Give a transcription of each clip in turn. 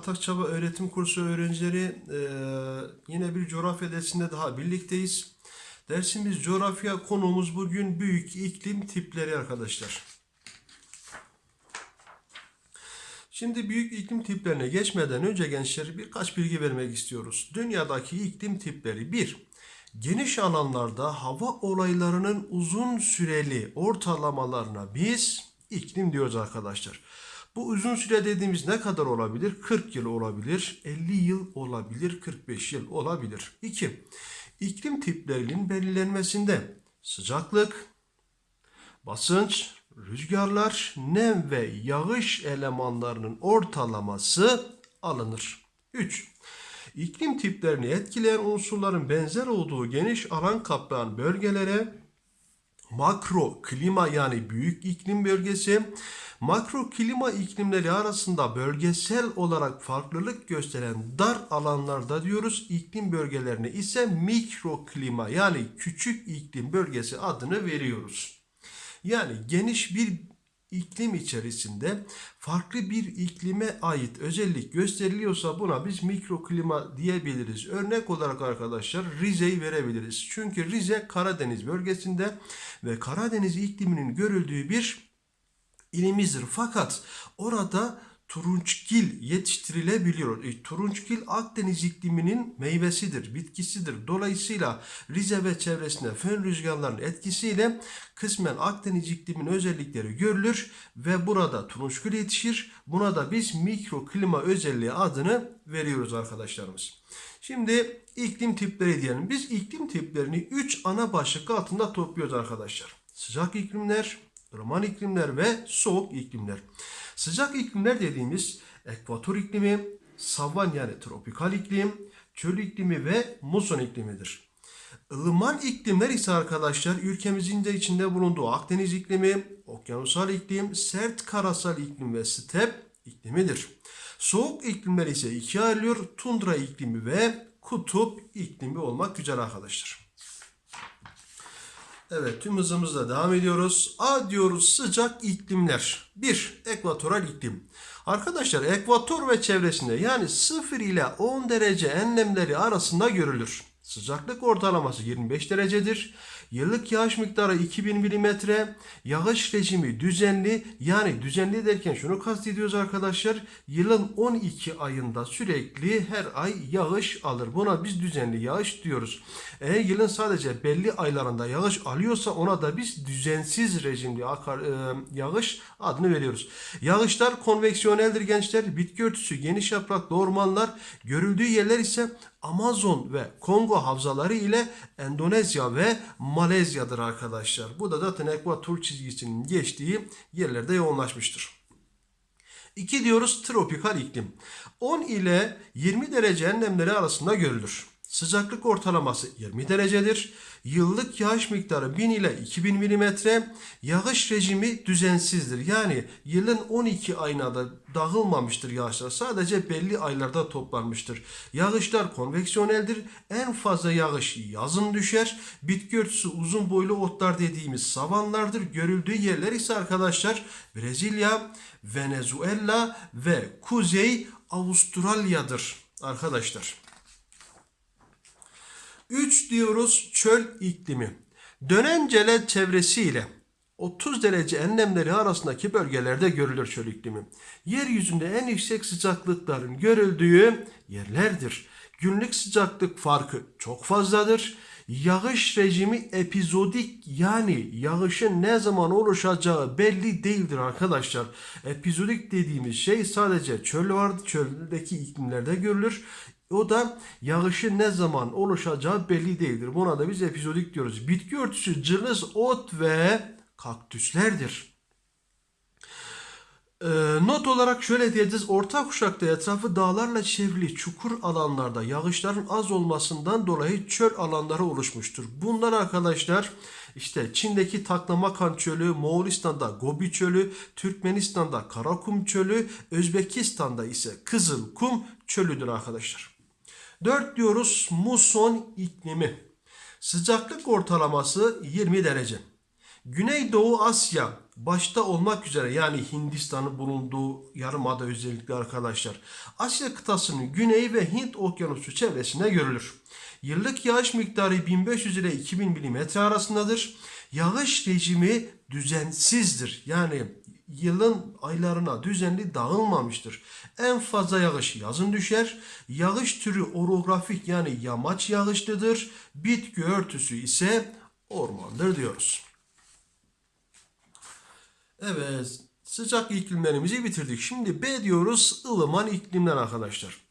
Atakçaba Öğretim Kursu öğrencileri eee, yine bir coğrafya dersinde daha birlikteyiz. Dersimiz coğrafya konumuz bugün büyük iklim tipleri arkadaşlar. Şimdi büyük iklim tiplerine geçmeden önce gençler birkaç bilgi vermek istiyoruz. Dünyadaki iklim tipleri 1. Geniş alanlarda hava olaylarının uzun süreli ortalamalarına biz iklim diyoruz arkadaşlar. Bu uzun süre dediğimiz ne kadar olabilir? 40 yıl olabilir, 50 yıl olabilir, 45 yıl olabilir. 2. İklim tiplerinin belirlenmesinde sıcaklık, basınç, rüzgarlar, nem ve yağış elemanlarının ortalaması alınır. 3. İklim tiplerini etkileyen unsurların benzer olduğu geniş alan kaplayan bölgelere makro klima yani büyük iklim bölgesi, makro klima iklimleri arasında bölgesel olarak farklılık gösteren dar alanlarda diyoruz. İklim bölgelerine ise mikro klima yani küçük iklim bölgesi adını veriyoruz. Yani geniş bir iklim içerisinde farklı bir iklime ait özellik gösteriliyorsa buna biz mikroklima diyebiliriz. Örnek olarak arkadaşlar Rize'yi verebiliriz. Çünkü Rize Karadeniz bölgesinde ve Karadeniz ikliminin görüldüğü bir ilimizdir. Fakat orada turunçgil yetiştirilebiliyor. E, turunçgil Akdeniz ikliminin meyvesidir, bitkisidir. Dolayısıyla Rize ve çevresinde fön rüzgarlarının etkisiyle kısmen Akdeniz iklimin özellikleri görülür ve burada turunçgil yetişir. Buna da biz mikroklima özelliği adını veriyoruz arkadaşlarımız. Şimdi iklim tipleri diyelim. Biz iklim tiplerini 3 ana başlık altında topluyoruz arkadaşlar. Sıcak iklimler, ılıman iklimler ve soğuk iklimler. Sıcak iklimler dediğimiz ekvator iklimi, savan yani tropikal iklim, çöl iklimi ve muson iklimidir. Ilıman iklimler ise arkadaşlar ülkemizin de içinde bulunduğu Akdeniz iklimi, okyanusal iklim, sert karasal iklim ve step iklimidir. Soğuk iklimler ise ikiye ayrılıyor. Tundra iklimi ve kutup iklimi olmak üzere arkadaşlar. Evet tüm hızımızla devam ediyoruz. A diyoruz sıcak iklimler. 1. Ekvatoral iklim. Arkadaşlar ekvator ve çevresinde yani 0 ile 10 derece enlemleri arasında görülür. Sıcaklık ortalaması 25 derecedir. Yıllık yağış miktarı 2000 mm. Yağış rejimi düzenli. Yani düzenli derken şunu kastediyoruz arkadaşlar. Yılın 12 ayında sürekli her ay yağış alır. Buna biz düzenli yağış diyoruz. Eğer yılın sadece belli aylarında yağış alıyorsa ona da biz düzensiz rejimli e, yağış adını veriyoruz. Yağışlar konveksiyoneldir gençler. Bitki örtüsü, geniş yapraklı ormanlar, görüldüğü yerler ise Amazon ve Kongo havzaları ile Endonezya ve Malezya'dır arkadaşlar. Bu da zaten ekvator çizgisinin geçtiği yerlerde yoğunlaşmıştır. 2 diyoruz tropikal iklim. 10 ile 20 derece enlemleri arasında görülür. Sıcaklık ortalaması 20 derecedir. Yıllık yağış miktarı 1000 ile 2000 mm. Yağış rejimi düzensizdir. Yani yılın 12 ayına da dağılmamıştır yağışlar. Sadece belli aylarda toplanmıştır. Yağışlar konveksiyoneldir. En fazla yağış yazın düşer. Bitki örtüsü uzun boylu otlar dediğimiz savanlardır. Görüldüğü yerler ise arkadaşlar Brezilya, Venezuela ve Kuzey Avustralya'dır arkadaşlar. 3 diyoruz çöl iklimi. Dönencele çevresiyle 30 derece enlemleri arasındaki bölgelerde görülür çöl iklimi. Yeryüzünde en yüksek sıcaklıkların görüldüğü yerlerdir. Günlük sıcaklık farkı çok fazladır. Yağış rejimi epizodik yani yağışın ne zaman oluşacağı belli değildir arkadaşlar. Epizodik dediğimiz şey sadece çöl vardı. Çöldeki iklimlerde görülür. O da yağışın ne zaman oluşacağı belli değildir. Buna da biz epizodik diyoruz. Bitki örtüsü cılız ot ve kaktüslerdir. Ee, not olarak şöyle diyeceğiz. Orta kuşakta etrafı dağlarla çevrili çukur alanlarda yağışların az olmasından dolayı çöl alanları oluşmuştur. Bunlar arkadaşlar işte Çin'deki Taklamakan Çölü, Moğolistan'da Gobi Çölü, Türkmenistan'da Karakum Çölü, Özbekistan'da ise Kızılkum Çölüdür arkadaşlar. 4 diyoruz muson iklimi. Sıcaklık ortalaması 20 derece. Güneydoğu Asya, başta olmak üzere yani Hindistan'ın bulunduğu yarımada özellikle arkadaşlar Asya kıtasının güneyi ve Hint okyanusu çevresinde görülür. Yıllık yağış miktarı 1500 ile 2000 mm arasındadır. Yağış rejimi düzensizdir. Yani yılın aylarına düzenli dağılmamıştır. En fazla yağış yazın düşer. Yağış türü orografik yani yamaç yağışlıdır. Bitki örtüsü ise ormandır diyoruz. Evet, sıcak iklimlerimizi bitirdik. Şimdi B diyoruz ılıman iklimler arkadaşlar.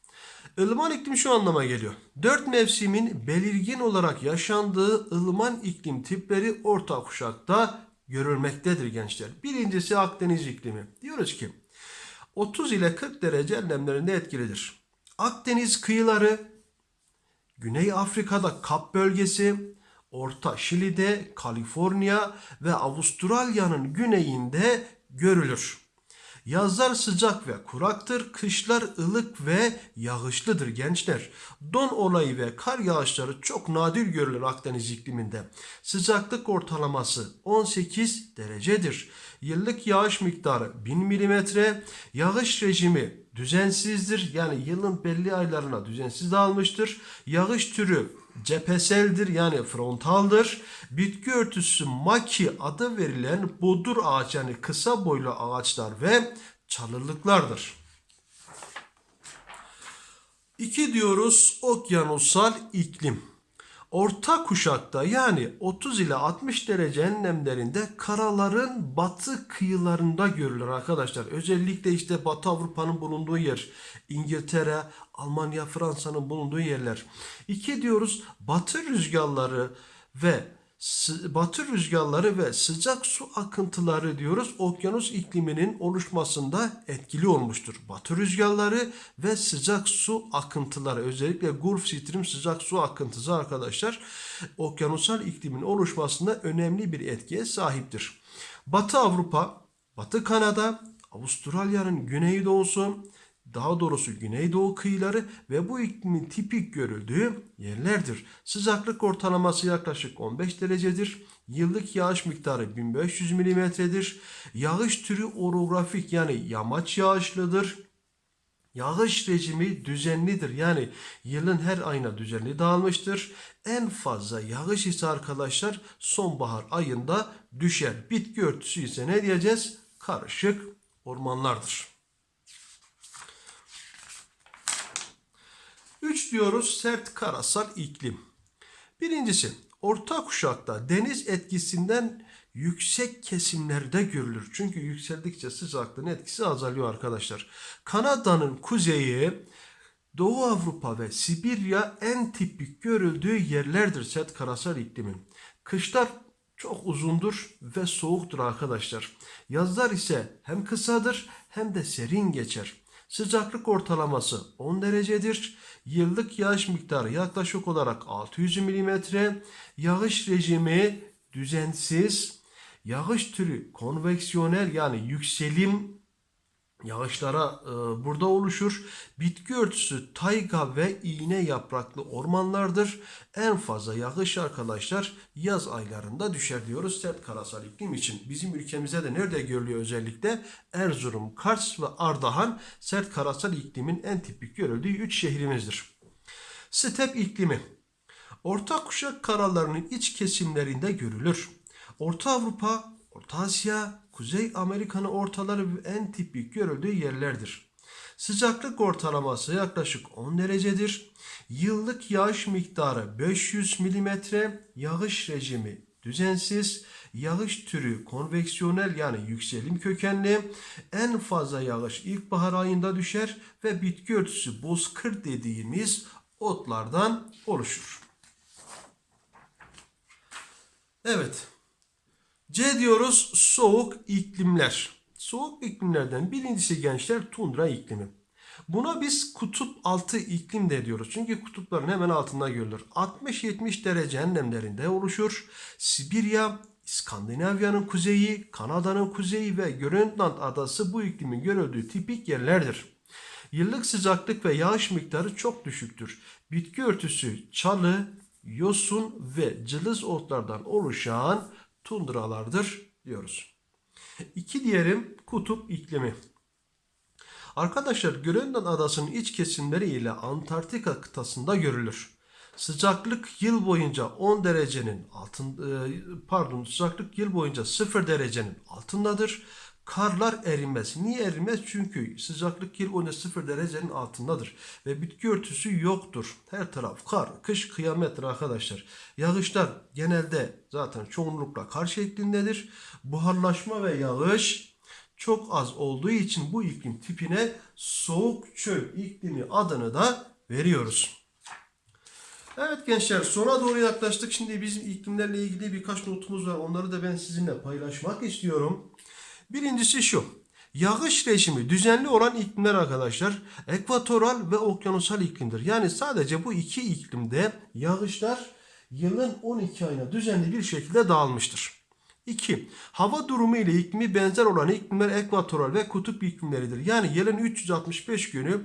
Ilıman iklim şu anlama geliyor. Dört mevsimin belirgin olarak yaşandığı ılıman iklim tipleri orta kuşakta görülmektedir gençler. Birincisi Akdeniz iklimi. Diyoruz ki 30 ile 40 derece enlemlerinde etkilidir. Akdeniz kıyıları, Güney Afrika'da Kap bölgesi, Orta Şili'de, Kaliforniya ve Avustralya'nın güneyinde görülür. Yazlar sıcak ve kuraktır, kışlar ılık ve yağışlıdır gençler. Don olayı ve kar yağışları çok nadir görülür Akdeniz ikliminde. Sıcaklık ortalaması 18 derecedir. Yıllık yağış miktarı 1000 mm, yağış rejimi düzensizdir. Yani yılın belli aylarına düzensiz dağılmıştır. Yağış türü cepheseldir yani frontaldır. Bitki örtüsü maki adı verilen bodur ağaç yani kısa boylu ağaçlar ve çalılıklardır. 2 diyoruz okyanusal iklim. Orta kuşakta yani 30 ile 60 derece enlemlerinde karaların batı kıyılarında görülür arkadaşlar. Özellikle işte Batı Avrupa'nın bulunduğu yer, İngiltere, Almanya, Fransa'nın bulunduğu yerler. İki diyoruz batı rüzgarları ve batı rüzgarları ve sıcak su akıntıları diyoruz okyanus ikliminin oluşmasında etkili olmuştur. Batı rüzgarları ve sıcak su akıntıları özellikle Gulf Stream sıcak su akıntısı arkadaşlar okyanusal iklimin oluşmasında önemli bir etkiye sahiptir. Batı Avrupa, Batı Kanada, Avustralya'nın güneydoğusu, daha doğrusu güneydoğu kıyıları ve bu iklimin tipik görüldüğü yerlerdir. Sıcaklık ortalaması yaklaşık 15 derecedir. Yıllık yağış miktarı 1500 milimetredir. Yağış türü orografik yani yamaç yağışlıdır. Yağış rejimi düzenlidir. Yani yılın her ayına düzenli dağılmıştır. En fazla yağış ise arkadaşlar sonbahar ayında düşer. Bitki örtüsü ise ne diyeceğiz? Karışık ormanlardır. 3 diyoruz sert karasal iklim. Birincisi orta kuşakta deniz etkisinden yüksek kesimlerde görülür. Çünkü yükseldikçe sıcaklığın etkisi azalıyor arkadaşlar. Kanada'nın kuzeyi, Doğu Avrupa ve Sibirya en tipik görüldüğü yerlerdir sert karasal iklimin. Kışlar çok uzundur ve soğuktur arkadaşlar. Yazlar ise hem kısadır hem de serin geçer. Sıcaklık ortalaması 10 derecedir. Yıllık yağış miktarı yaklaşık olarak 600 mm. Yağış rejimi düzensiz. Yağış türü konveksiyonel yani yükselim yağışlara e, burada oluşur. Bitki örtüsü tayga ve iğne yapraklı ormanlardır. En fazla yağış arkadaşlar yaz aylarında düşer diyoruz sert karasal iklim için. Bizim ülkemizde de nerede görülüyor özellikle? Erzurum, Kars ve Ardahan sert karasal iklimin en tipik görüldüğü 3 şehrimizdir. Step iklimi. Orta kuşak karalarının iç kesimlerinde görülür. Orta Avrupa, Orta Asya, Kuzey Amerika'nın ortaları en tipik görüldüğü yerlerdir. Sıcaklık ortalaması yaklaşık 10 derecedir. Yıllık yağış miktarı 500 mm, yağış rejimi düzensiz, yağış türü konveksiyonel yani yükselim kökenli, en fazla yağış ilkbahar ayında düşer ve bitki örtüsü bozkır dediğimiz otlardan oluşur. Evet. C diyoruz soğuk iklimler. Soğuk iklimlerden birincisi gençler tundra iklimi. Buna biz kutup altı iklim de diyoruz. Çünkü kutupların hemen altında görülür. 60-70 derece enlemlerinde oluşur. Sibirya, İskandinavya'nın kuzeyi, Kanada'nın kuzeyi ve Grönland adası bu iklimin görüldüğü tipik yerlerdir. Yıllık sıcaklık ve yağış miktarı çok düşüktür. Bitki örtüsü çalı, yosun ve cılız otlardan oluşan tundralardır diyoruz. İki diğerim kutup iklimi. Arkadaşlar Grönland adasının iç kesimleri ile Antarktika kıtasında görülür. Sıcaklık yıl boyunca 10 derecenin altın e, pardon sıcaklık yıl boyunca 0 derecenin altındadır. Karlar erimez. Niye erimez? Çünkü sıcaklık boyunca 0 derecenin altındadır. Ve bitki örtüsü yoktur. Her taraf kar, kış kıyamettir arkadaşlar. Yağışlar genelde zaten çoğunlukla kar şeklindedir. Buharlaşma ve yağış çok az olduğu için bu iklim tipine soğuk çöl iklimi adını da veriyoruz. Evet gençler sona doğru yaklaştık. Şimdi bizim iklimlerle ilgili birkaç notumuz var. Onları da ben sizinle paylaşmak istiyorum. Birincisi şu. Yağış rejimi düzenli olan iklimler arkadaşlar ekvatoral ve okyanusal iklimdir. Yani sadece bu iki iklimde yağışlar yılın 12 ayına düzenli bir şekilde dağılmıştır. 2. Hava durumu ile iklimi benzer olan iklimler ekvatoral ve kutup iklimleridir. Yani yılın 365 günü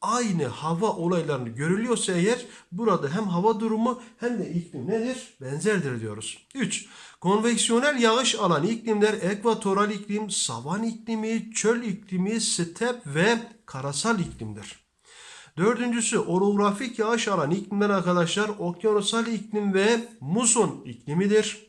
aynı hava olaylarını görülüyorsa eğer burada hem hava durumu hem de iklim nedir? Benzerdir diyoruz. 3. Konveksiyonel yağış alan iklimler ekvatoral iklim, savan iklimi, çöl iklimi, step ve karasal iklimdir. Dördüncüsü orografik yağış alan iklimler arkadaşlar okyanusal iklim ve muson iklimidir.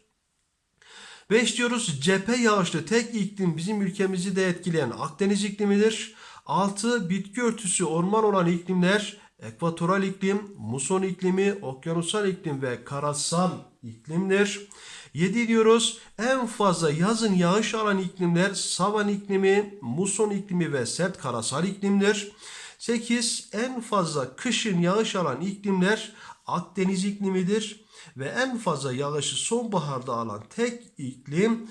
5 diyoruz cephe yağışlı tek iklim bizim ülkemizi de etkileyen Akdeniz iklimidir. 6 bitki örtüsü orman olan iklimler ekvatoral iklim, muson iklimi, okyanusal iklim ve karasal iklimdir. 7 diyoruz en fazla yazın yağış alan iklimler savan iklimi, muson iklimi ve sert karasal iklimdir. 8 en fazla kışın yağış alan iklimler Akdeniz iklimidir ve en fazla yağışı sonbaharda alan tek iklim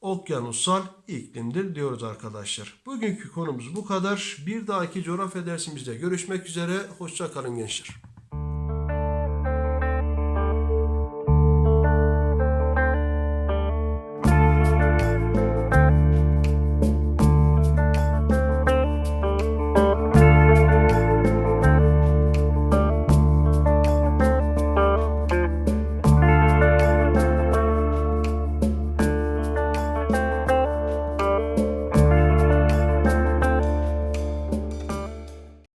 okyanusal iklimdir diyoruz arkadaşlar. Bugünkü konumuz bu kadar. Bir dahaki coğrafya dersimizde görüşmek üzere. Hoşça kalın gençler.